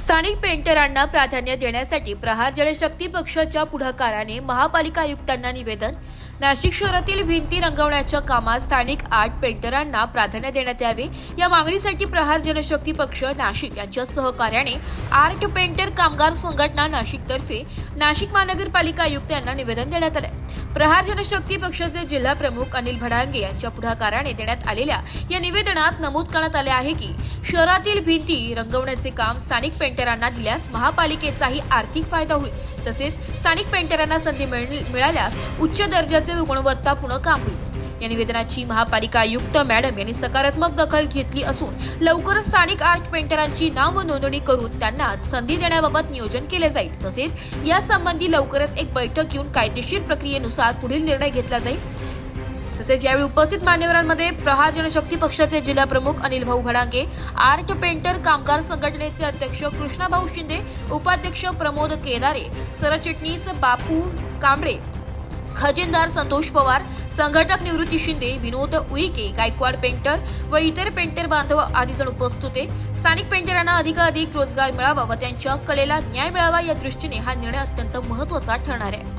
स्थानिक पेंटरांना प्राधान्य देण्यासाठी प्रहार जलशक्ती पक्षाच्या पुढाकाराने महापालिका आयुक्तांना निवेदन. नाशिक शहरातील भिंती रंगवण्याच्या कामात स्थानिक आर्ट पेंटरांना प्राधान्य देण्यात यावे. या मागणीसाठी प्रहार जनशक्ती पक्ष नाशिक यांच्या सहकार्याने आर्ट पेंटर कामगार संघटना नाशिकतर्फे नाशिक महानगरपालिका आयुक्त यांना निवेदन देण्यात आले. प्रहार जनशक्ती पक्षाचे जिल्हा प्रमुख अनिल भडांगे यांच्या पुढाकाराने देण्यात आलेल्या या निवेदनात नमूद करण्यात आले आहे की शहरातील भिंती रंगवण्याचे काम स्थानिक पेंटरांना दिल्यास महापालिकेचाही आर्थिक फायदा होईल. तसेच स्थानिक पेंटरांना संधी मिळ- मिळाल्यास उच्च दर्जाचे गुणवत्तापूर्ण काम होईल. या निवेदनाची महापालिका आयुक्त मॅडम यांनी सकारात्मक दखल घेतली असून लवकरच स्थानिक आर्ट पेंटरांची नाव नोंदणी करून त्यांना संधी देण्याबाबत नियोजन केले जाईल. तसेच यासंबंधी लवकरच एक बैठक घेऊन कायदेशीर प्रक्रियेनुसार पुढील निर्णय घेतला जाईल. तसेच यावेळी उपस्थित मान्यवरांमध्ये प्रहार जनशक्ती पक्षाचे जिल्हा प्रमुख अनिल भाऊ भडांगे आर्ट पेंटर कामगार संघटनेचे अध्यक्ष कृष्णाभाऊ शिंदे उपाध्यक्ष प्रमोद केदारे सरचिटणीस बापू कांबळे खजिनदार संतोष पवार संघटक निवृत्ती शिंदे विनोद उईके गायकवाड पेंटर व इतर पेंटर बांधव आदी जण उपस्थित होते. स्थानिक पेंटरांना अधिकाधिक रोजगार मिळावा व त्यांच्या कलेला न्याय मिळावा या दृष्टीने हा निर्णय अत्यंत महत्त्वाचा ठरणार आहे.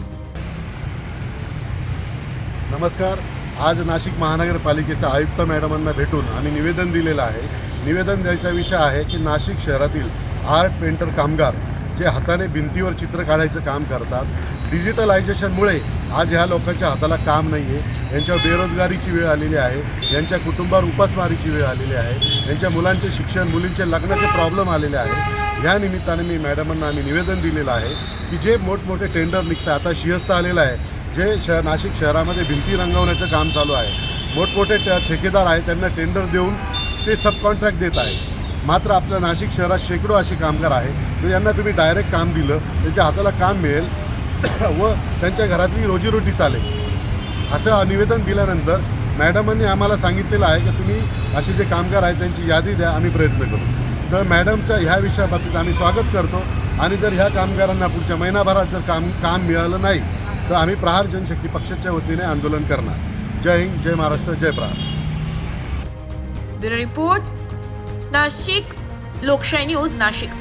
नमस्कार. आज नाशिक महानगरपालिकेच्या आयुक्त मॅडमांना भेटून आम्ही निवेदन दिलेलं आहे. निवेदन द्यायचा विषय आहे की नाशिक शहरातील आर्ट पेंटर कामगार जे हाताने भिंतीवर चित्र काढायचं काम करतात डिजिटलायझेशनमुळे आज ह्या लोकांच्या हाताला काम नाही आहे यांच्यावर बेरोजगारीची वेळ आलेली आहे यांच्या कुटुंबावर उपासमारीची वेळ आलेली आहे यांच्या मुलांचे शिक्षण मुलींचे लग्नाचे प्रॉब्लेम आलेले आहे या निमित्ताने मी मॅडमांना आम्ही निवेदन दिलेलं आहे की जे मोठमोठे टेंडर निघतात आता शिहस्त आलेलं आहे. जे श नाशिक शहरामध्ये भिंती रंगवण्याचं काम चालू आहे. मोठमोठे ट ठेकेदार आहेत त्यांना टेंडर देऊन ते सब कॉन्ट्रॅक्ट देत आहे मात्र आपल्या नाशिक शहरात शेकडो असे कामगार आहे तर यांना तुम्ही डायरेक्ट काम दिलं त्यांच्या हाताला काम मिळेल व त्यांच्या घरातली रोजीरोटी चालेल. असं निवेदन दिल्यानंतर मॅडमांनी आम्हाला सांगितलेलं आहे की तुम्ही असे जे कामगार आहेत त्यांची यादी द्या आम्ही प्रयत्न करू. तर मॅडमच्या ह्या विषयाबाबतीत आम्ही स्वागत करतो. आणि जर ह्या कामगारांना पुढच्या महिनाभरात जर काम काम मिळालं नाही तर आम्ही प्रहार जनशक्ती पक्षाच्या वतीने आंदोलन करणार. जय हिंद जय महाराष्ट्र जय Prahar. Bureau report Nashik Lokshahi news Nashik.